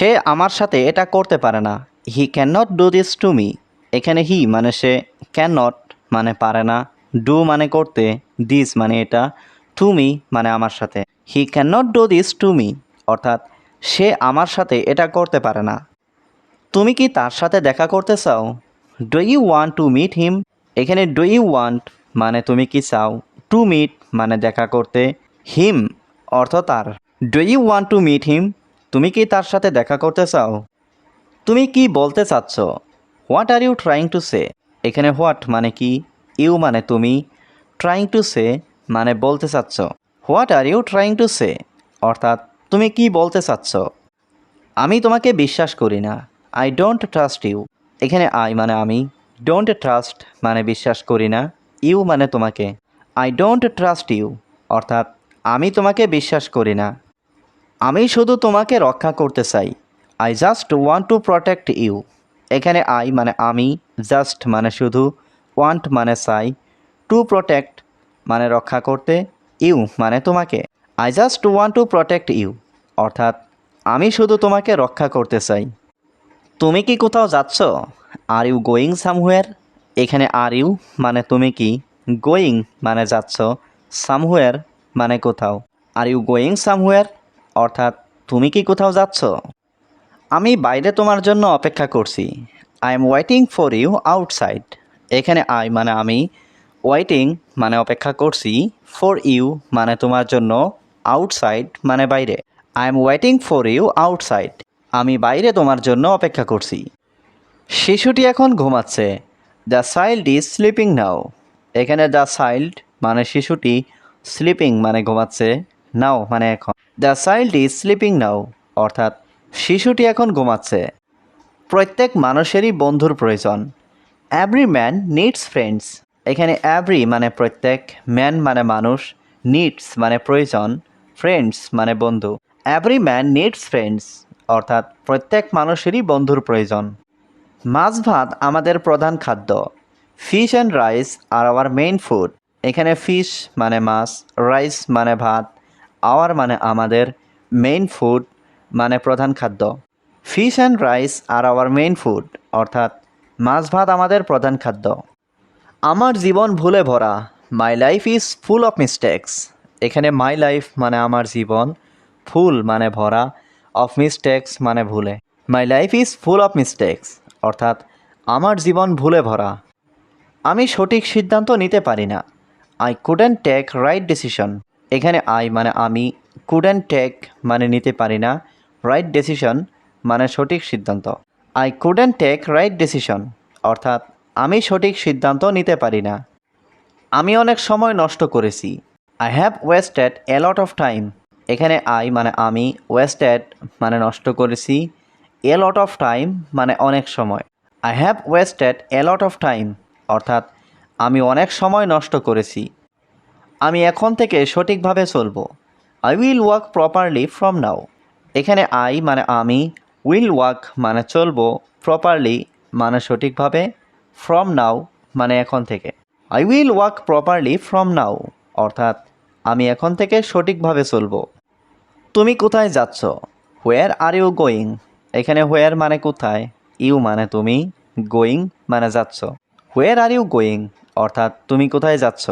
সে আমার সাথে এটা করতে পারে না। He can not do this to me এখানে হি মানে সে ক্যান নট মানে পারে না। ডু মানে করতে দিস মানে এটা। টু মি মানে আমার সাথে। He can not do this to me অর্থাৎ, সে আমার সাথে এটা করতে পারে না। তুমি কি তার সাথে দেখা করতে চাও? Do you want to meet him এখানে ডু ইউ ওয়ান্ট মানে তুমি কি চাও? টু মিট মানে দেখা করতে। হিম অর্থ তার। Do you want to meet him তুমি কি তার সাথে দেখা করতে চাও? তুমি কি বলতে চাচ্ছ? What are you trying to say এখানে হোয়াট মানে কি? ইউ মানে তুমি? ট্রাইং টু সে মানে বলতে চাচ্ছ। What are you trying to say অর্থাৎ তুমি কি বলতে চাচ্ছ? আমি তোমাকে বিশ্বাস করি না। আই ডোন্ট ট্রাস্ট ইউ এখানে আই মানে আমি। ডোন্ট ট্রাস্ট মানে বিশ্বাস করি না। ইউ মানে তোমাকে। আই ডোন্ট ট্রাস্ট ইউ অর্থাৎ আমি তোমাকে বিশ্বাস করি না। আমি শুধু তোমাকে রক্ষা করতে চাই। I just want to protect you এখানে আই মানে আমি জাস্ট মানে শুধু ওয়ান্ট মানে চাই। টু প্রোটেক্ট মানে রক্ষা করতে ইউ মানে তোমাকে। I just want to protect you অর্থাৎ, আমি শুধু তোমাকে রক্ষা করতে চাই। তুমি কি কোথাও যাচ্ছ? আর ইউ গোয়িং সামহুয়ার এখানে আর ইউ মানে তুমি কি? গোয়িং মানে যাচ্ছ। সামহুয়ার মানে কোথাও। আর ইউ গোয়িং সামহুয়ার অর্থাৎ তুমি কি কোথাও যাচ্ছ? আমি বাইরে তোমার জন্য অপেক্ষা করছি। I am waiting for you outside এখানে আই মানে আমি ওয়েটিং মানে অপেক্ষা করছি ফর ইউ মানে তোমার জন্য আউটসাইড মানে বাইরে। I am waiting for you outside আমি বাইরে তোমার জন্য অপেক্ষা করছি। শিশুটি এখন ঘুমাচ্ছে। The child is sleeping now এখানে দ্য চাইল্ড মানে শিশুটি স্লিপিং মানে ঘুমাচ্ছে নাও মানে এখন। The child is sleeping now, অর্থাৎ শিশুটি এখন ঘুমাচ্ছে। প্রত্যেক মানুষেরই বন্ধুর প্রয়োজন। অ্যাভরি ম্যান নিডস ফ্রেন্ডস এখানে অ্যাভরি মানে প্রত্যেক ম্যান মানে মানুষ নিডস মানে প্রয়োজন ফ্রেন্ডস মানে বন্ধু। অ্যাভরি ম্যান নিডস ফ্রেন্ডস অর্থাৎ প্রত্যেক মানুষেরই বন্ধুর প্রয়োজন। মাছ ভাত আমাদের প্রধান খাদ্য। Fish and rice are our main food এখানে ফিশ মানে মাছ রাইস মানে ভাত। আওয়ার মানে আমাদের মেইন ফুড মানে প্রধান খাদ্য। Fish and rice are our main food অর্থাৎ মাছ ভাত আমাদের প্রধান খাদ্য। আমার জীবন ভুলে ভরা my life is full of mistakes এখানে মাই লাইফ মানে আমার জীবন ফুল মানে ভরা অফ মিস্টেক্স মানে ভুলে। My life is full of mistakes অর্থাৎ আমার জীবন ভুলে ভরা। আমি সঠিক সিদ্ধান্ত নিতে পারি না। I couldn't take right decision এখানে আই মানে আমি কুড কুডেন্ট টেক মানে নিতে পারি না রাইট ডিসিশন মানে সঠিক সিদ্ধান্ত। I could couldn't take right decision অর্থাৎ আমি সঠিক সিদ্ধান্ত নিতে পারি না। আমি অনেক সময় নষ্ট করেছি। I have wasted a lot of time এখানে আই মানে আমি ওয়েস্টেড মানে নষ্ট করেছি। এ লট অফ টাইম মানে অনেক সময়। I have wasted a lot of time অর্থাৎ আমি অনেক সময় নষ্ট করেছি। আমি এখন থেকে সঠিকভাবে চলবো। I will work properly from now এখানে আই মানে আমি উইল ওয়ার্ক মানে চলবো প্রপারলি মানে সঠিকভাবে ফ্রম নাও মানে এখন থেকে। I will work properly from now অর্থাৎ আমি এখন থেকে সঠিকভাবে চলবো। তুমি কোথায় যাচ্ছ? হোয়ার আর ইউ গোয়িং এখানে হোয়ার মানে কোথায়? ইউ মানে তুমি গোয়িং মানে যাচ্ছ। হোয়ার আর ইউ গোয়িং অর্থাৎ তুমি কোথায় যাচ্ছ?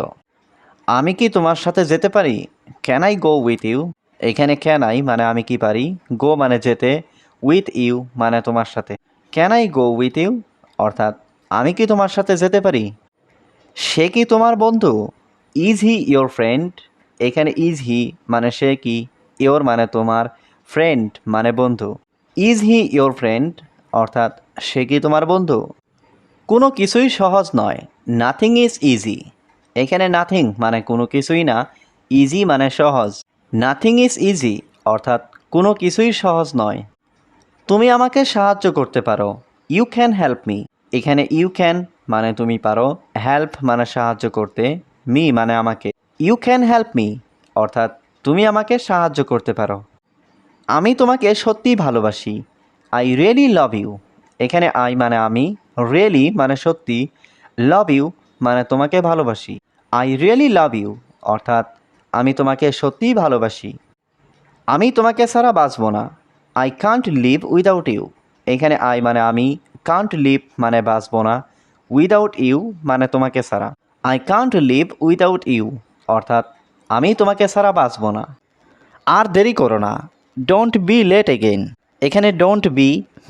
আমি কি তোমার সাথে যেতে পারি? Can I go with you এখানে ক্যান আই মানে আমি কি পারি? গো মানে যেতে উইথ ইউ মানে তোমার সাথে। Can I go with you অর্থাৎ, আমি কি তোমার সাথে যেতে পারি? সে কি তোমার বন্ধু? ইজ হি ইয়োর ফ্রেন্ড এখানে ইজ হি মানে সে কি? ইয়োর মানে তোমার ফ্রেন্ড মানে বন্ধু। ইজ হি ইয়োর ফ্রেন্ড অর্থাৎ, সে কি তোমার বন্ধু? কোনো কিছুই সহজ নয়। নাথিং ইজ ইজি এখানে নাথিং মানে কোনো কিছুই না ইজি মানে সহজ। নাথিং ইজ ইজি অর্থাৎ কোনো কিছুই সহজ নয়। তুমি আমাকে সাহায্য করতে পারো। ইউ ক্যান হেল্প মি এখানে ইউ ক্যান মানে তুমি পারো। হেল্প মানে সাহায্য করতে। মি মানে আমাকে। ইউ ক্যান হেল্প মি অর্থাৎ তুমি আমাকে সাহায্য করতে পারো। আমি তোমাকে সত্যিই ভালোবাসি। আই রিয়েলি লাভ ইউ এখানে আই মানে আমি। রিয়েলি মানে সত্যি। লাভ ইউ মানে তোমাকে ভালোবাসি। আই রিয়েলি লাভ ইউ অর্থাৎ আমি তোমাকে সত্যিই ভালোবাসি। আমি তোমাকে ছাড়া বাঁচব না। I can't live without you এখানে আই মানে আমি কান্ট লিভ মানে বাঁচবো না। উইদাউট ইউ মানে তোমাকে ছাড়া। I can't live without you অর্থাৎ আমি তোমাকে ছাড়া বাঁচবো না। আর দেরি করো না। ডোন্ট বি লেট এগেইন এখানে ডোন্ট বি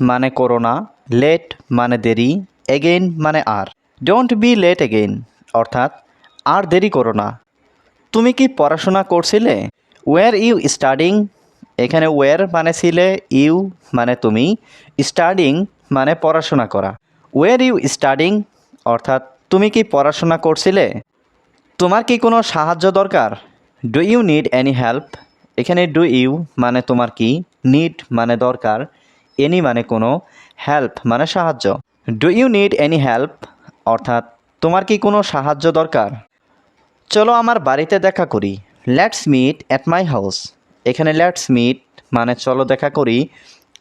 মানে করো না। লেট মানে দেরি। এগেইন মানে আর। ডোন্ট বি লেট এগেইন অর্থাৎ, আর দেরি করো না। তুমি কি পড়াশোনা করছিলে? ওয়ার ইউ স্টাডিং এখানে ওয়ার মানে ছিলে ইউ মানে তুমি। স্টাডিং মানে পড়াশোনা করা। ওয়ার ইউ স্টাডিং অর্থাৎ, তুমি কি পড়াশোনা করছিলে? তোমার কি কোনো সাহায্য দরকার? Do you need any help এখানে ডু ইউ মানে তোমার কি? নিড মানে দরকার। এনি মানে কোনো। হেল্প মানে সাহায্য। Do you need any help অর্থাৎ, তোমার কি কোনো সাহায্য দরকার? চলো আমার বাড়িতে দেখা করি। Let's meet at my house এখানে লেটস মিট মানে চলো দেখা করি।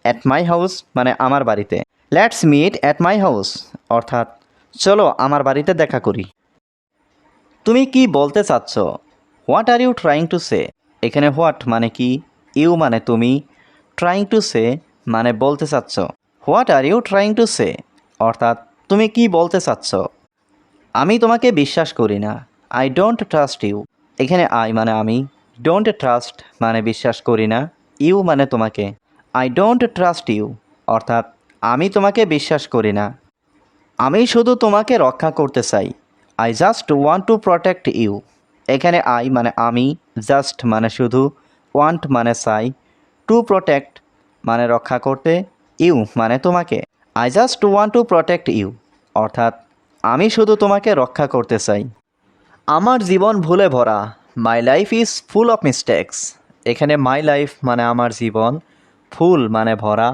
অ্যাট মাই হাউস মানে আমার বাড়িতে। Let's meet at my house অর্থাৎ, চলো আমার বাড়িতে দেখা করি। তুমি কি বলতে চাচ্ছ? What are you trying to say এখানে হোয়াট মানে কি? ইউ মানে তুমি। ট্রাইং টু সে মানে বলতে চাচ্ছ। What are you trying to say অর্থাৎ তুমি কি বলতে চাচ্ছ? আমি তোমাকে বিশ্বাস করি না। আই ডোন্ট ট্রাস্ট ইউ এখানে আই মানে আমি। ডোন্ট ট্রাস্ট মানে বিশ্বাস করি না। ইউ মানে তোমাকে। আই ডোন্ট ট্রাস্ট ইউ অর্থাৎ, আমি তোমাকে বিশ্বাস করি না। আমি শুধু তোমাকে রক্ষা করতে চাই। I just want to protect you এখানে আই মানে আমি। জাস্ট মানে শুধু। ওয়ান্ট মানে চাই। টু প্রোটেক্ট মানে রক্ষা করতে। ইউ মানে তোমাকে। I just want to protect you অর্থাৎ, আমি শুধু তোমাকে রক্ষা করতে চাই। আমার জীবন ভুলে ভরা। My life is full of mistakes এখানে মাই লাইফ মানে আমার জীবন। ফুল মানে ভরা।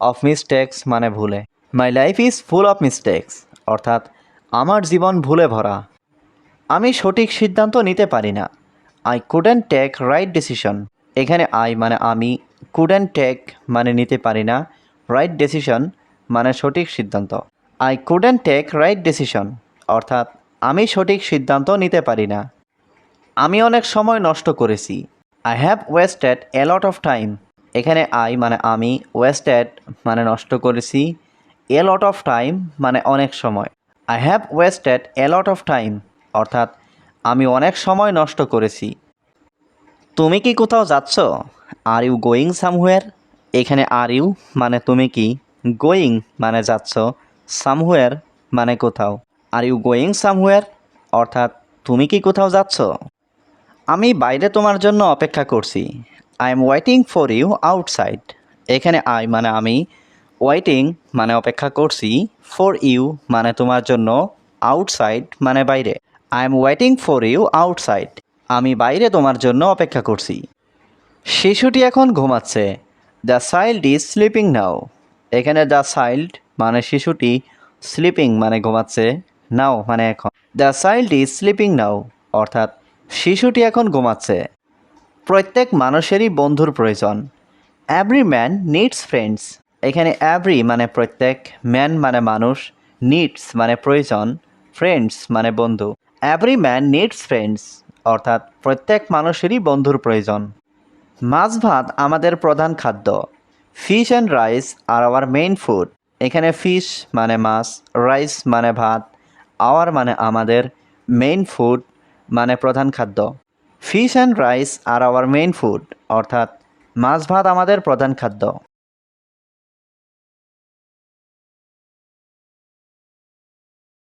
অফ মিস্টেক্স মানে ভুলে। My life is full of mistakes অর্থাৎ, আমার জীবন ভুলে ভরা। আমি সঠিক সিদ্ধান্ত নিতে পারি না। I couldn't take right decision এখানে আই মানে আমি। কুডেন্ট টেক মানে নিতে পারি না। রাইট ডিসিশন মানে সঠিক সিদ্ধান্ত। I couldn't take right decision অর্থাৎ আমি সঠিক সিদ্ধান্ত নিতে পারি না। আমি অনেক সময় নষ্ট করেছি। I have wasted a lot of time এখানে আই মানে আমি ওয়েস্টেড মানে নষ্ট করেছি। এ লট অফ টাইম মানে অনেক সময়। I have wasted a lot of time অর্থাৎ আমি অনেক সময় নষ্ট করেছি। তুমি কি কোথাও যাচ্ছ? আর ইউ গোয়িং সামহুয়ার এখানে আর ইউ মানে তুমি কি? গোয়িং মানে যাচ্ছ সামহুয়ার মানে কোথাও। আর ইউ গোয়িং সামহুয়ার অর্থাৎ, তুমি কি কোথাও যাচ্ছ? আমি বাইরে তোমার জন্য অপেক্ষা করছি। I am waiting for you outside এখানে আই মানে আমি ওয়েটিং মানে অপেক্ষা করছি ফর ইউ মানে তোমার জন্য আউটসাইড মানে বাইরে। I am waiting for you outside আমি বাইরে তোমার জন্য অপেক্ষা করছি। শিশুটি এখন ঘুমাচ্ছে। The child is sleeping now এখানে দ্য চাইল্ড মানে শিশুটি স্লিপিং মানে ঘুমাচ্ছে নাও মানে এখন। The child is sleeping now অর্থাৎ শিশুটি এখন ঘুমাচ্ছে। প্রত্যেক মানুষেরই বন্ধুর প্রয়োজন। এভরি ম্যান নিডস ফ্রেন্ডস এখানে অ্যাভরি মানে প্রত্যেক ম্যান মানে মানুষ নিডস মানে প্রয়োজন ফ্রেন্ডস মানে বন্ধু। এভরি ম্যান নিডস ফ্রেন্ডস অর্থাৎ প্রত্যেক মানুষেরই বন্ধুর প্রয়োজন। মাছ ভাত আমাদের প্রধান খাদ্য। Fish and rice are our main food এখানে ফিশ মানে মাছ রাইস মানে ভাত আওয়ার মানে আমাদের মেইন ফুড মানে প্রধান খাদ্য। Fish and rice are our main food অর্থাৎ মাছ ভাত আমাদের প্রধান খাদ্য।